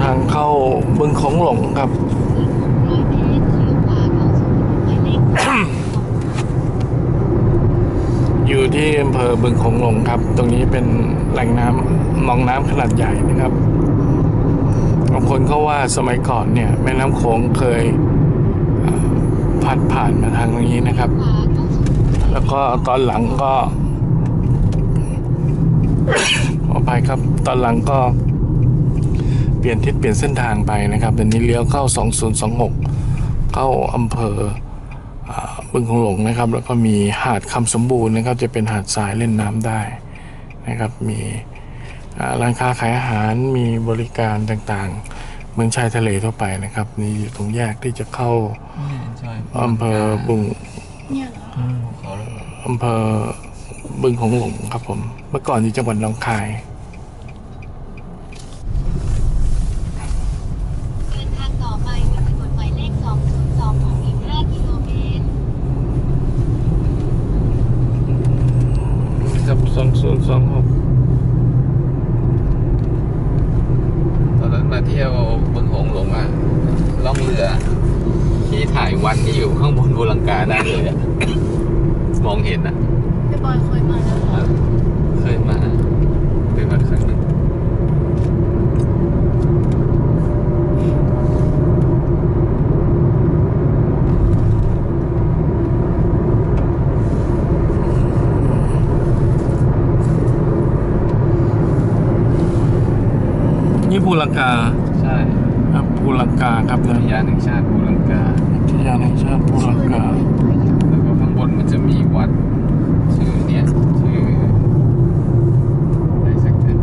ทางเข้าบึงของหลงครับ อยู่ที่อำเภอบึงของหลงครับ ตรงนี้เป็นแหล่งน้ำหนองน้ำขนาดใหญ่นะครับบางคนเขาว่าสมัยก่อนเนี่ย แม่น้ำโขงเคยพัดผ่านมาทางตรงนี้นะครับ แล้วก็ตอนหลังก็ขออภัยครับ ตอนหลังก็ ปลี่ยนทิศเปลี่ยนเส้นทางไปนะครับเดี๋ยวนี้เลี้ยวเข้า 2026 เข้าอำเภออ่าบึงคงหลงนะครับ แล้วก็มีหาดคำสมบูรณ์นะครับ จะเป็นหาดทรายเล่นน้ำได้นะครับ มีอ่าร้านค้าขายอาหารมีบริการต่างๆเหมือนชายทะเลทั่วไปนะครับ นี่อยู่ตรงแยกที่จะเข้าใช่อำเภอบึงเนี่ยเหรอเขาเลยอำเภอบึงของหลงครับผม เมื่อก่อนอยู่จังหวัดหนองคาย เดินทางต่อไปบนถนนหมายเลข202อีก5กิโลเมตร ครับสองศูนย์สองหก ตอนนั้นมาเที่ยวบึงโขงหลงอะล่องเรือ ที่ถ่ายวันที่อยู่ข้างบนบูลังกาได้เลยอะ มองเห็นอะ พี่บอยเคยมาแล้วเหรอ เคยมาเคยมาครั้งหนึ่ง นี่ภู ลังกาใช่ครับภูลังกาครับอุนะทยานแห่งชาติบูลังกา อุทยานแห่งชาติภูลังกาแล้วก็ข้างบนมันจะมีวัดชื่อเนี้ยชื่ออะไรสักอย่าง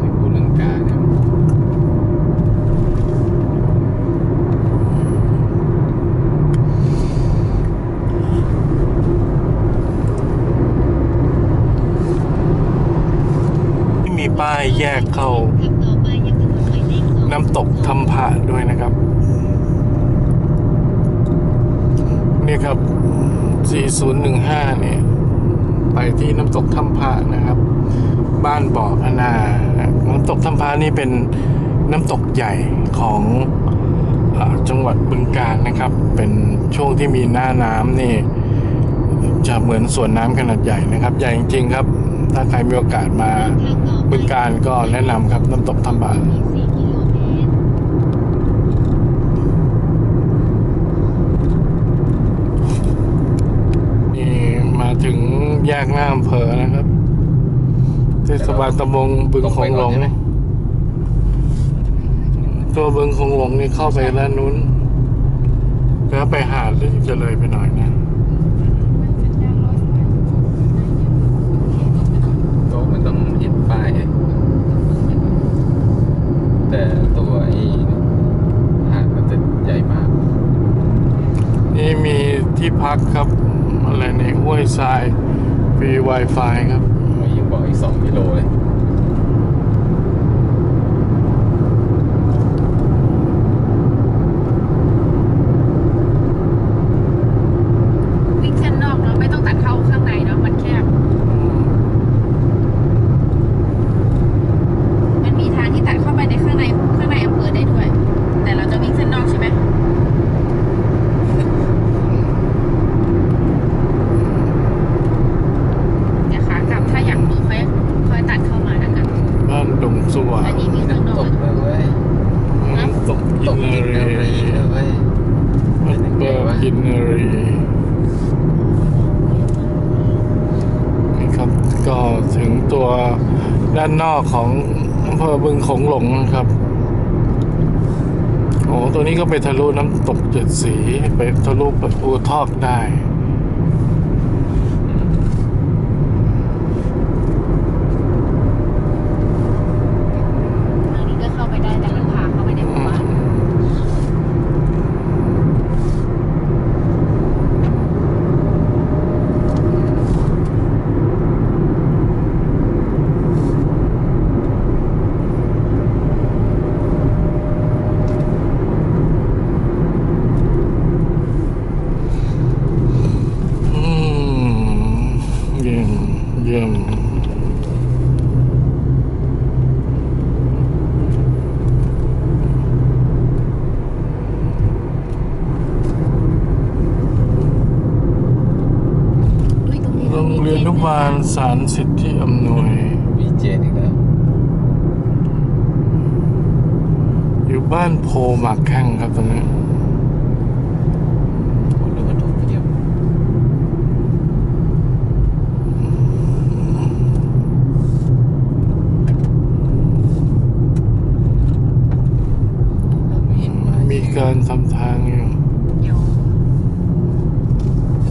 ชื่อบูลังกาเนี่ยที่มีป้ายแยกเข้า น้ำตกทำพระด้วยนะครับ นี่ครับ 4015 เนี่ย ไปที่น้ำตกถ้ำพระนะครับ บ้านบ่อพนา น้ำตกถ้ำพระนี่เป็นน้ำตกใหญ่ของอจังหวัดบึงกาฬนะครับ เป็นช่วงที่มีหน้าน้ำนี่ จะเหมือนสวนน้ำขนาดใหญ่นะครับ ใหญ่จริงๆครับ ถ้าใครมีโอกาสมาบึงการก็แนะนำครับน้ำตกถ้ำพระ อีก4กิโลเมตร นี่มา ถึงแยกหน้าอำเภอนะครับเทศบาลตำบลบึงคงหลงตัวบึงคงหลงนี่เข้าไปด้านนู้น แล้วไปหาดแล้วจะเลยไปหน่อยนะโต๊ะมันต้องเห็นป้าย แต่ตัวไอ้หาดมันจะใหญ่มาก นี่มีที่พักครับ อะไรในห้วยทรายฟรี Wi-Fi ครับยิ่งบอกอีกสองกิโลเลย วิ่งเส้นนอกเนาะไม่ต้องตัดเข้าข้างในเนาะมันแคบ มันมีทางที่ตัดเข้าไปในข้างในข้างในอำเภอได้ด้วย แต่เราจะวิ่งเส้นนอกใช่ไหมเดี๋ยวขากลับถ้าอยากดูค่อยค่อยตัดเข้ามาแล้วกัน บ้านดงส ว่างอันนี้วิ่งข้างนน้ำอตกกเลยเว้ยน้ำตกกิตนกนากินรีนารีเลยเว้ยน้ำตกกินนารีนี่ครับ ก็ถึงตัวด้านนอกของอำเภอบึงโขงหลงนะครับโอ้ตัวนี้ก็ไปทะลุน้ำตกเจ็ดสี ไปทะลุประตูทอกได้ ทางนี้ก็เข้าไปได้แต่มันพาเข้าไปในหมู่บ้าน บาลสารสิทธิอำนวยมีเจนอีกแล้วอยู่บ้านโพหมักแข้งครับตรงนี้ คนรถบรรทุกเพียบเราไม่เห็นป้ายมีการทำทางอยู่ เดี๋ยว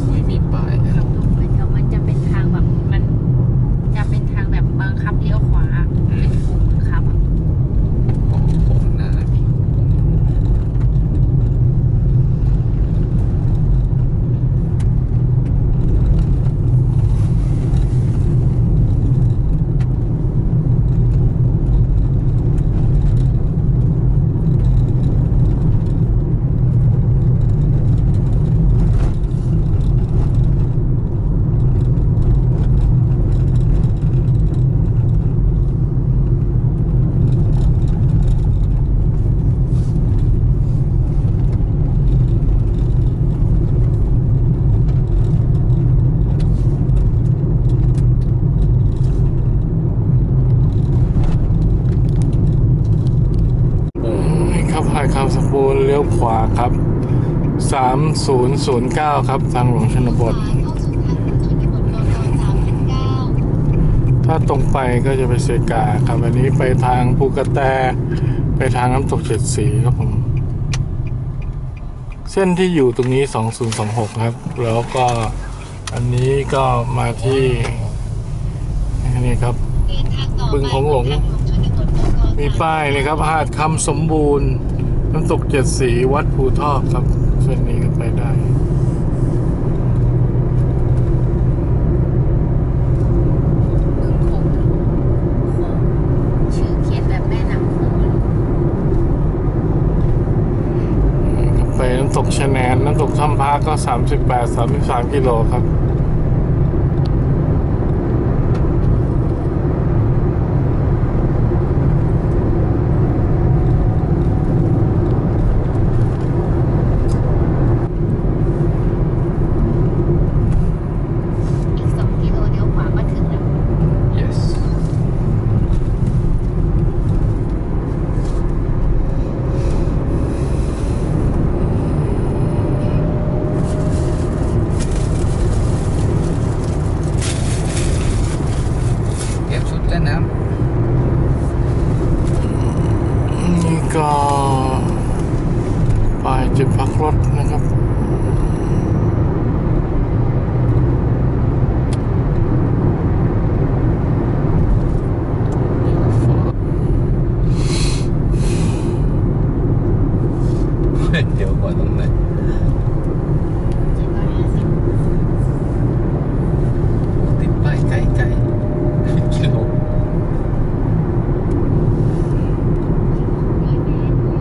ไม่มีป้ายนะค ขั รั บบ ตรงไปเดี๋ยวมันจะเป็นทางแบบมันจะเป็นทางแบบบังคับเลี้ยวขวาเป็นโค้งบังคับอะ ของผมหน้ามี นี่ครับหาดคำสมบูรณ์เลี้ยว ขวาครับ 3009 ครับ ทางหลวงชนบทเข้าสู่ทางชนบทกกสามสิบเก้าถ้าตรงไปก็จะไปเซกาครับอันนี้ไปทางภูกระแต ไปทางน้ำตกเจ็ดสีครับผม เส้นที่อยู่ตรงนี้ 2026 ครับ แล้วก็อันนี้ก็มาที่นี่ครับเดินทางต่อไปบึงโขงหลงทางมีป้ายเลยครับหาดคำสมบูรณ์ น้ำตกเจ็ดสีวัดภูทอกครับเส้นนี้ก็ไปได้บึงโขงโขงชื่อเขียนแบบแม่น้ำโขงเลยไปน้ำตกชะแนนน้ำตกถ้ำพาก็ 38 33 กิโลครับ อีกสองกิโลเลี้ยวขวาก็ถึงแล้ว yes เก็บชุดเล่นน้ำ นี่ก็ป้าย จุดพักรถนะครับ เดี๋ยวก่อนตรงไหน เจ็ดร้อยห้าสิบ ติดป้ายไกลไกลกิโล ร้อยเมตรเลี้ยวขวา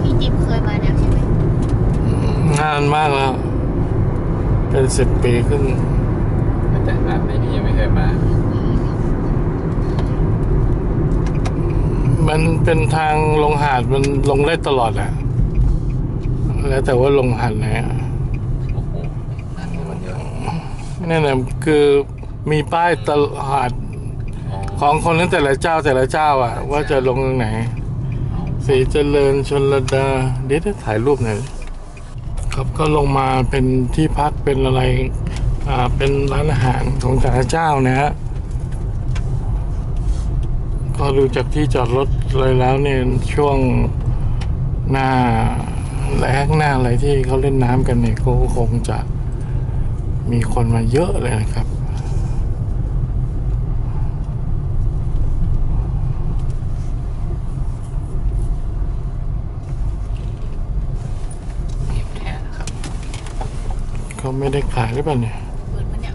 พี่จิ๊บเคยมาแล้วใช่ไหม นานมากแล้ว เป็นสิบปีขึ้นแต่อ่านในนี้ยังไม่เคยมา มันเป็นทางลงหาดมันลงได้ตลอดแหละแล้วแต่ว่าลงหาดไหนอะโอ้โหนั่นก็มันเยอะนั่นแหละคือมีป้ายตลาดอ๋อของคนนั้นแต่ละเจ้าแต่ละเจ้าอะ ว่าจะลงตรงไหนสีเจริญชนระดาเดี๋ยวจะถ่ายรูปหน่อย ครับก็ลงมาเป็นที่พักเป็นอะไรอ่าเป็นร้านอาหารของแต่ละเจ้านะฮะก็ดูจากที่จอดรถเลยแล้วเนี่ยช่วงหน้าแล้งหน้าอะไรที่เขาเล่นน้ำกันเนี่ยก็คงจะมีคนมาเยอะเลยนะครับ เก็บแค่นะครับ เขาไม่ได้ขายหรือเปล่าเนี่ยเปิดมันเนี่ย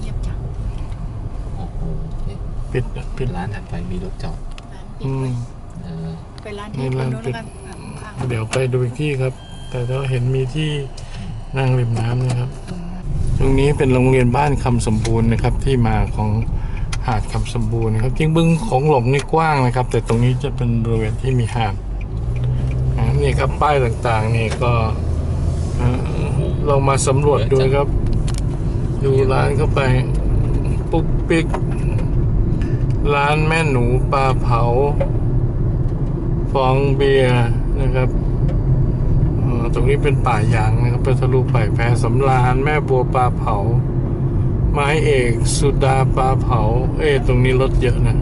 เงียบจังโอ้โหนี่ปิดอะปิเป็ดนร้านถัดไปมีรถจอดร้านปิดอืมเออไปร้านนี่ที่ร้านนู้นปิดแล้วกันข้างเดี๋ยวไปดูอีกที่ครับ แต่เราเห็นมีที่นั่งริมน้ำนะครับ ตรงนี้เป็นโรงเรียนบ้านคำสมบูรณ์นะครับ ที่มาของหาดคำสมบูรณ์นะครับจริงบึงของหลงนี่กว้างนะครับ แต่ตรงนี้จะเป็นบริเวณที่มีหาดนะนี่ครับป้ายต่างๆนี่ก็ เอ่อลองมาสำรวจดูครับ ดูร้านเข้าไป ปุ๊กปิ๊ก ร้านแม่หนูปลาเผา ฟองเบียร์นะครับตรงนี้เป็นป่ายางนะครับเป็นทะลุป่ายแพรสำราญแม่บัวปลาเผา ไม้เอกสุดาปลาเผา เอ๊ตรงนี้รถเยอะนะ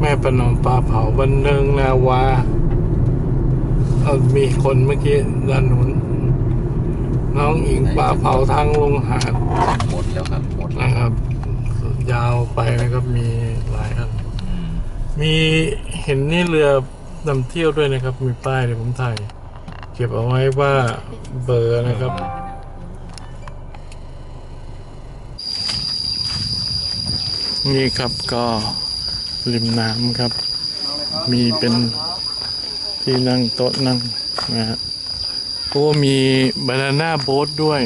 แม่ประนอมปลาเผาบันเทิงนาวา เอามีคนเมื่อกี้ด้านนู้น น้องอิงปลาเผาทางลงหาดหมดแล้วครับหมดแล้วนะครับ ยาวไปนะครับมีหลายอันอืมมีเห็นนี่เรือนำเที่ยวด้วยนะครับ มีป้ายเดี๋ยวผมถ่ายเก็บเอาไว้ว่าเบอร์นะครับนี่ครับก็ริมน้ำครับ มีเป็นที่นั่งโต๊ะนั่งนะฮะ โอ้มีบานาน่าโบ๊ทด้วย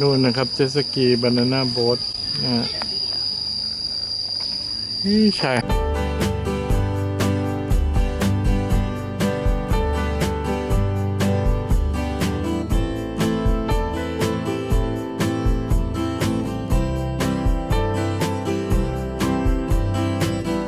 นู่นนะครับ เจสกีบานาน่าโบ๊ทนี่ใช่